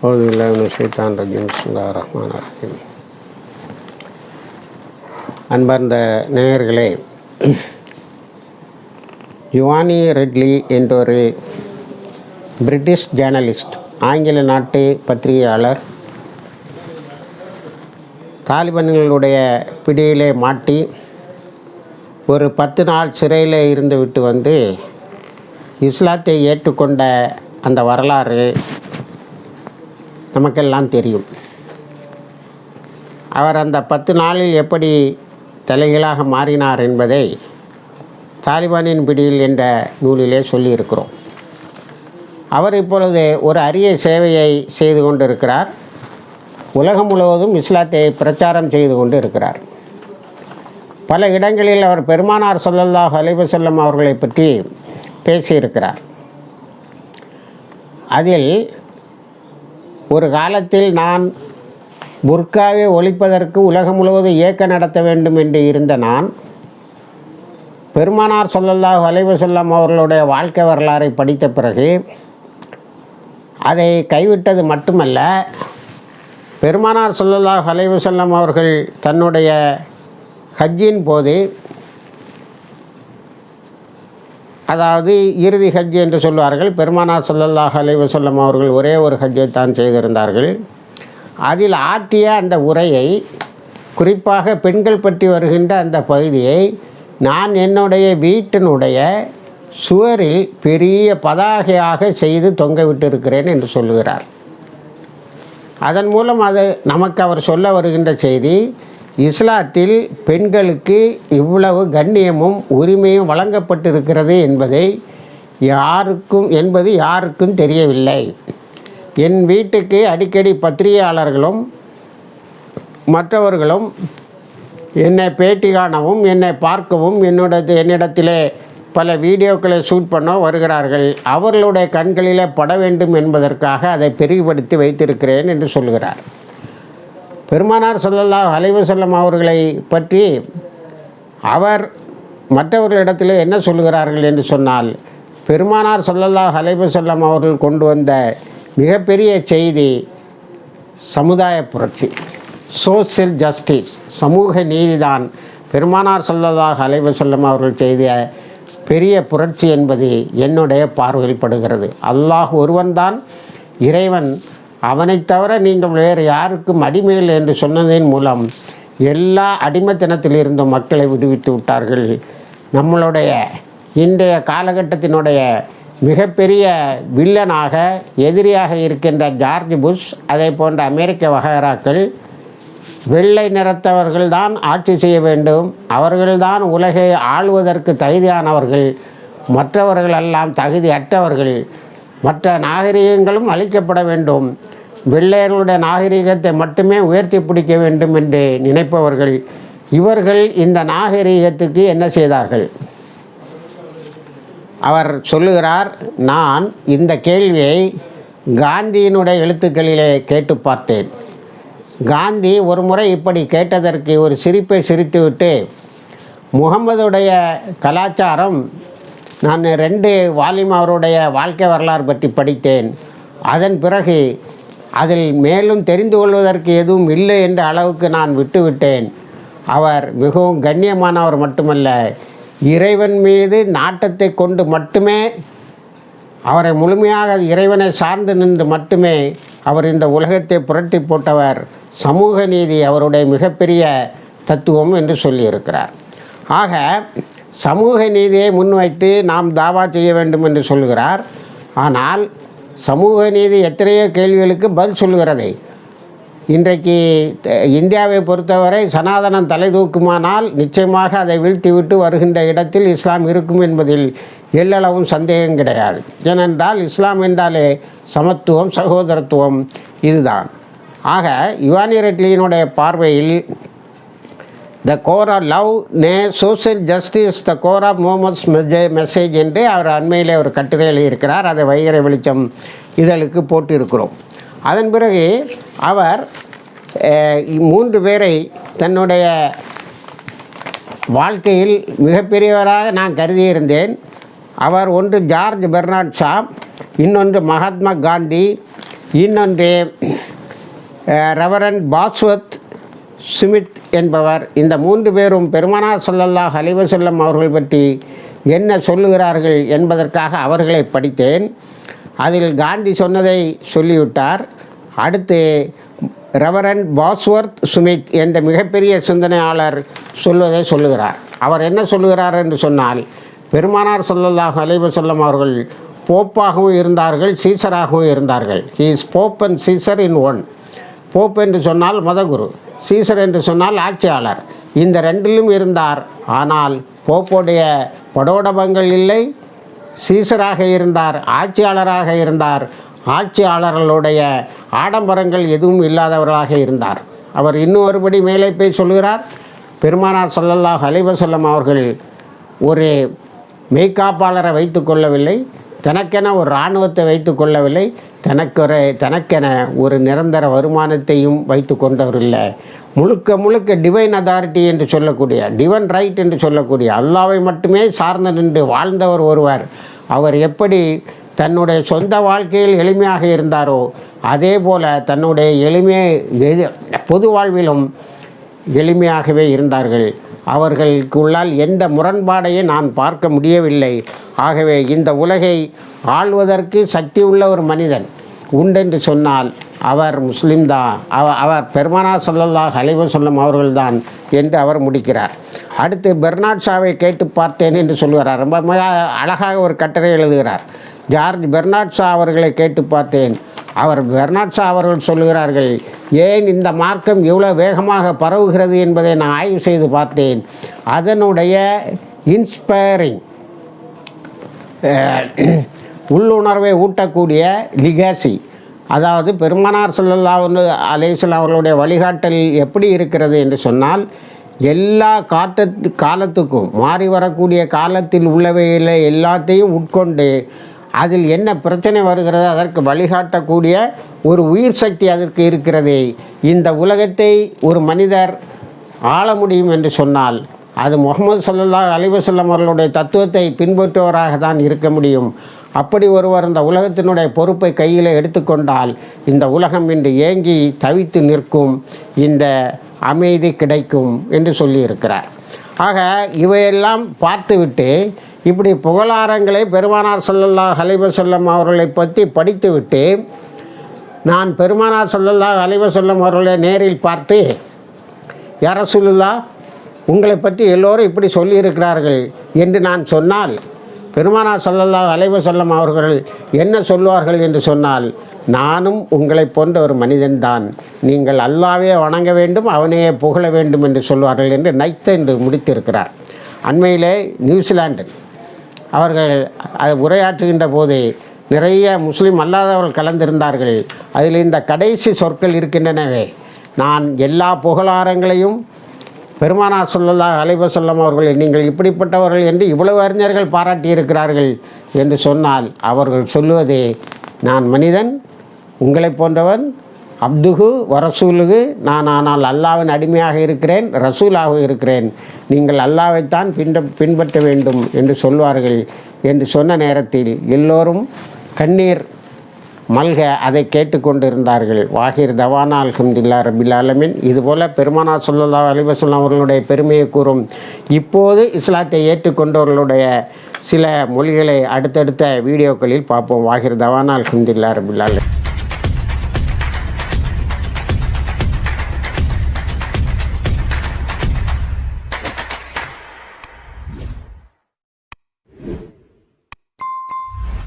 أعوذ بالله من الشيطان الرجيم بسم الله الرحمن الرحيم அன்பார்ந்த நேயர்களே யுவானி ரெட்லி என்றொரு பிரிட்டிஷ் ஜேர்னலிஸ்ட் ஆங்கில நாட்டு பத்திரிகையாளர் தாலிபான்களுடைய பிடியிலே மாட்டி ஒரு பத்து நாள் சிறையில் இருந்து விட்டு வந்து இஸ்லாத்தை ஏற்றுக்கொண்ட அந்த வரலாறு நமக்கெல்லாம் தெரியும். அவர் அந்த பத்து நாளில் எப்படி தலைகளாக மாறினார் என்பதை தாலிபானின் பிடியில் என்ற நூலிலே சொல்லியிருக்கிறோம். அவர் இப்பொழுது ஒரு அரிய சேவையை செய்து கொண்டிருக்கிறார். உலகம் முழுவதும் இஸ்லாத்தை பிரச்சாரம் செய்து கொண்டு இருக்கிறார் பல இடங்களில் அவர் பெருமானார் சொல்லல்லாஹ் அலைஹி அவர்களை பற்றி பேசியிருக்கிறார். அதில் ஒரு காலத்தில் நான் புர்காவை ஒழிப்பதற்கு உலகம் முழுவதும் இயக்க நடத்த வேண்டும் என்று இருந்த நான் பெருமானார் சொல்லல்லாஹ் அலைவசல்லம் அவர்களுடைய வாழ்க்கை வரலாறை படித்த பிறகு அதை கைவிட்டது மட்டுமல்ல பெருமானார் சொல்லல்லாஹ் அலைவசல்லம் அவர்கள் தன்னுடைய ஹஜ்ஜின் போது அதாவது இறுதி ஹஜ் என்று சொல்வார்கள். பெருமானார் ஸல்லல்லாஹு அலைவசல்லம் அவர்கள் ஒரே ஒரு ஹஜ்ஜை தான் செய்திருந்தார்கள். அதில் ஆற்றிய அந்த உரையை குறிப்பாக பெண்கள் பற்றி வருகின்ற அந்த பகுதியை நான் என்னுடைய வீட்டினுடைய சுவரில் பெரிய பதாகையாக செய்து தொங்க விட்டிருக்கிறேன் என்று சொல்லுகிறார். அதன் மூலம் அது நமக்கு அவர் சொல்ல வருகின்ற செய்தி இஸ்லாத்தில் பெண்களுக்கு இவ்வளவு கண்ணியமும் உரிமையும் வழங்கப்பட்டிருக்கிறது என்பதை யாருக்கும் என்பது யாருக்கும் தெரியவில்லை. என் வீட்டுக்கு அடிக்கடி பத்திரிகையாளர்களும் மற்றவர்களும் என்னை பேட்டி காணவும் என்னை பார்க்கவும் என்னோட என்னிடத்திலே பல வீடியோக்களை ஷூட் பண்ண வருகிறார்கள். அவர்களுடைய கண்களிலே பட வேண்டும் என்பதற்காக அதை பெரிவுபடுத்தி வைத்திருக்கிறேன் என்று சொல்கிறார். பெருமானார் சொல்லல்லா அலைவு வஸல்லம் அவர்களை பற்றி அவர் மற்றவர்களிடத்தில் என்ன சொல்கிறார்கள் என்று சொன்னால் பெருமானார் சொல்லல்லா அலைவு வஸல்லம் அவர்கள் கொண்டு வந்த மிகப்பெரிய செய்தி சமுதாய புரட்சி சோசியல் ஜஸ்டிஸ் சமூக நீதிதான். பெருமானார் சொல்லதாக அலைவு செல்லம் அவர்கள் செய்த பெரிய புரட்சி என்பது என்னுடைய பார்வையில் படுகிறது. அல்லாஹ் ஒருவன்தான் இறைவன் அவனைத் தவிர நீங்கள் வேறு யாருக்கும் அடிமையில் என்று சொன்னதன் மூலம் எல்லா அடிமைத்தனத்திலிருந்தும் மக்களை விடுவித்து விட்டார்கள். நம்மளுடைய இன்றைய காலகட்டத்தினுடைய மிகப்பெரிய வில்லனாக எதிரியாக இருக்கின்ற ஜார்ஜ் புஷ் அதே போன்ற அமெரிக்க வகைராக்கள் வெள்ளை நிறத்தவர்கள்தான் ஆட்சி செய்ய வேண்டும் அவர்கள்தான் உலகை ஆள்வதற்கு தகுதியானவர்கள் மற்றவர்களெல்லாம் தகுதியற்றவர்கள் மற்ற நாகரிகங்களும் அழிக்கப்பட வேண்டும். வெள்ளையர்களுடைய நாகரிகத்தை மட்டுமே உயர்த்தி பிடிக்க வேண்டும் என்று நினைப்பவர்கள் இவர்கள் இந்த நாகரிகத்துக்கு என்ன செய்தார்கள்? அவர் சொல்லுகிறார் நான் இந்த கேள்வியை காந்தியினுடைய எழுத்துக்களிலே கேட்டு பார்த்தேன். காந்தி ஒரு முறை இப்படி கேட்டதற்கு ஒரு சிரிப்பை சிரித்துவிட்டு முகமதுடைய கலாச்சாரம் நான் ரெண்டு வால்யூம் அவருடைய வாழ்க்கை வரலாறு பற்றி படித்தேன். அதன் பிறகு அதில் மேலும் தெரிந்து கொள்வதற்கு எதுவும் இல்லை என்ற அளவுக்கு நான் விட்டுவிட்டேன். அவர் மிகவும் கண்ணியமானவர் மட்டுமல்ல இறைவன் மீது நாட்டத்தை கொண்டு மட்டுமே அவரை முழுமையாக இறைவனை சார்ந்து நின்று மட்டுமே அவர் இந்த உலகத்தை புரட்டி போட்டவர் சமூக நீதி அவருடைய மிகப்பெரிய தத்துவம் என்று சொல்லியிருக்கிறார். ஆக சமூக நீதியை முன்வைத்து நாம் தாவா செய்ய வேண்டும் என்று சொல்கிறார் ஆனால் சமூக நீதி எத்தனையோ கேள்விகளுக்கு பதில் சொல்லுகிறது. இன்றைக்கு இந்தியாவை பொறுத்தவரை சனாதனம் தலை தூக்குமானால் நிச்சயமாக அதை வீழ்த்திவிட்டு வருகின்ற இடத்தில் இஸ்லாம் இருக்கும் என்பதில் எல்லளவும் சந்தேகம் கிடையாது. ஏனென்றால் இஸ்லாம் என்றாலே சமத்துவம் சகோதரத்துவம் இதுதான். ஆக யுவானி ரெட்லியினுடைய பார்வையில் த கோர் ஆஃப் லவ் நே social justice the core of மெஜே message என்று அவர் அண்மையிலே ஒரு கட்டுரை எழுதியிருக்கிறார். அதை வைகர வெளிச்சம் இதழுக்கு போட்டிருக்கிறோம். அதன் பிறகு அவர் மூன்று பேரை தன்னுடைய வாழ்க்கையில் மிகப்பெரியவராக நான் கருதியிருந்தேன். அவர் ஒன்று ஜார்ஜ் பெர்னாட் ஷா இன்னொன்று மகாத்மா காந்தி இன்னொன்று ரெவரன் பாஸ்வத் சுமித் என்பவர் இந்த மூன்று பேரும் பெருமானார் சொல்லல்லாஹ் அலைஹி வஸல்லம் அவர்கள் பற்றி என்ன சொல்லுகிறார்கள் என்பதற்காக அவர்களை படித்தேன். அதில் காந்தி சொன்னதை சொல்லிவிட்டார். அடுத்து ரெவரன் பாஸ்வர்த் சுமித் என்ற மிகப்பெரிய சிந்தனையாளர் சொல்வதை சொல்லுகிறார். அவர் என்ன சொல்லுகிறார் என்று சொன்னால் பெருமானார் சொல்லல்லாஹ் அலைஹி அவர்கள் போப்பாகவும் இருந்தார்கள் சீசராகவும் இருந்தார்கள். He is pope and Caesar in one pope என்று சொன்னால் மதகுரு சீசர் என்று சொன்னால் ஆட்சியாளர். இந்த ரெண்டிலும் இருந்தார். ஆனால் போப்புடைய படோடபங்கள் இல்லை. சீசராக இருந்தார் ஆட்சியாளராக இருந்தார். ஆட்சியாளர்களுடைய ஆடம்பரங்கள் எதுவும் இல்லாதவர்களாக இருந்தார். அவர் இன்னும் ஒருபடி மேலே போய் சொல்கிறார். பெருமானார் சல்லல்லாஹ் அலைவசல்லம் அவர்கள் ஒரு மெய்காப்பாளரை வைத்து கொள்ளவில்லை. தனக்கென ஒரு இராணுவத்தை வைத்து கொள்ளவில்லை தனக்கொரு தனக்கென ஒரு நிரந்தர வருமானத்தையும் வைத்து கொண்டவர் இல்லை முழுக்க முழுக்க டிவைன் அதாரிட்டி என்று சொல்லக்கூடிய டிவன் ரைட் என்று சொல்லக்கூடிய அல்லாவை மட்டுமே சார்ந்து நின்று வாழ்ந்தவர் ஒருவர். அவர் எப்படி தன்னுடைய சொந்த வாழ்க்கையில் எளிமையாக இருந்தாரோ அதே போல தன்னுடைய எளிமை எது பொது வாழ்விலும் எளிமையாகவே இருந்தார்கள். அவர்களுக்குள்ளால் எந்த முரண்பாடையும் நான் பார்க்க முடியவில்லை. ஆகவே இந்த உலகை ஆள்வதற்கு சக்தி உள்ள ஒரு மனிதன் உண்டென்று சொன்னால் அவர் முஸ்லீம் தான் அவ அவர் பெருமானா சொல்லல்லாஹ் அலைவ சொல்லும் அவர்கள்தான் என்று அவர் முடிக்கிறார். அடுத்து பெர்னாட் ஷாவை கேட்டு பார்த்தேன் என்று சொல்கிறார் ரொம்ப அழகாக ஒரு கட்டுரை எழுதுகிறார். ஜார்ஜ் பெர்னாட் ஷா அவர்களை கேட்டு பார்த்தேன். அவர் பெர்னாட் ஷா அவர்கள் சொல்லுகிறார்கள் ஏன் இந்த மார்க்கம் எவ்வளோ வேகமாக பரவுகிறது என்பதை நான் ஆய்வு செய்து பார்த்தேன். அதனுடைய இன்ஸ்பைரிங் உள்ளுணர்வை ஊட்டக்கூடிய லிகாசி. அதாவது பெருமானார் சொல்லல்லாஹு அலேஸ்லாம் அவர்களுடைய வழிகாட்டல் எப்படி இருக்கிறது என்று சொன்னால் எல்லா காட்ட காலத்துக்கும் மாறி வரக்கூடிய காலத்தில் உள்ளவையில் எல்லாத்தையும் உட்கொண்டு அதில் என்ன பிரச்சனை வருகிறது அதற்கு வழிகாட்டக்கூடிய ஒரு உயிர் சக்தி அதற்கு இருக்கிறது. இந்த உலகத்தை ஒரு மனிதர் ஆள முடியும் என்று சொன்னால் அது முகமது சல்லல்லாஹ் அலிவசல்லம் அவர்களுடைய தத்துவத்தை பின்பற்றுவராக தான் இருக்க முடியும். அப்படி ஒருவர் இந்த உலகத்தினுடைய பொறுப்பை கையில் எடுத்துக்கொண்டால் இந்த உலகம் இன்று ஏங்கி தவித்து நிற்கும் இந்த அமைதி கிடைக்கும் என்று சொல்லியிருக்கிறார். ஆக இவையெல்லாம் பார்த்துவிட்டு இப்படி புகழாரங்களை பெருமானார் சொல்லல்லா அலைஹி அவர்களை பற்றி படித்துவிட்டு நான் பெருமானார் சொல்லல்லா அலைஹி அவர்களை நேரில் பார்த்து யரசுல்லா உங்களை பற்றி எல்லோரும் இப்படி சொல்லியிருக்கிறார்கள் என்று நான் சொன்னால் பெருமானார் சொல்லல்லா அலைவ சொல்லம் அவர்கள் என்ன சொல்வார்கள் என்று சொன்னால் நானும் உங்களைப் போன்ற ஒரு மனிதன்தான் நீங்கள் அல்லாவே வணங்க வேண்டும் அவனையே புகழ வேண்டும் என்று சொல்வார்கள் என்று நைத்த என்று முடித்திருக்கிறார். அண்மையிலே நியூசிலாண்டில் அவர்கள் அது உரையாற்றுகின்ற போது நிறைய முஸ்லீம் அல்லாதவர்கள் கலந்திருந்தார்கள். அதில் இந்த கடைசி சொற்கள் இருக்கின்றனவே நான் எல்லா புகழாரங்களையும் பெருமானா சொல்லல்லா அலைவசல்லம் அவர்கள் நீங்கள் இப்படிப்பட்டவர்கள் என்று இவ்வளவு அறிஞர்கள் பாராட்டியிருக்கிறார்கள் என்று சொன்னால் அவர்கள் சொல்லுவதே நான் மனிதன் உங்களைப் போன்றவன் அப்துகு வரசூலுகு நான் ஆனால் அல்லாவின் அடிமையாக இருக்கிறேன் ரசூலாக இருக்கிறேன். நீங்கள் அல்லாவைத்தான் பின்ப பின்பற்ற வேண்டும் என்று சொல்வார்கள். என்று சொன்ன நேரத்தில் எல்லோரும் கண்ணீர் மல்க அதை கேட்டுக்கொண்டிருந்தார்கள். வாகிர் தவானா அல்ஹம்துல்லா ரபில் ஆலமின். இதுபோல் பெருமானா சொல்லல்லா அலிவசல்லாம் அவர்களுடைய பெருமையை கூறும். இப்போது இஸ்லாத்தை ஏற்றுக்கொண்டவர்களுடைய சில மொழிகளை அடுத்தடுத்த வீடியோக்களில் பார்ப்போம். வாகிர் தவானா அல்ஹம்துல்லா ரபில் ஆலமின்.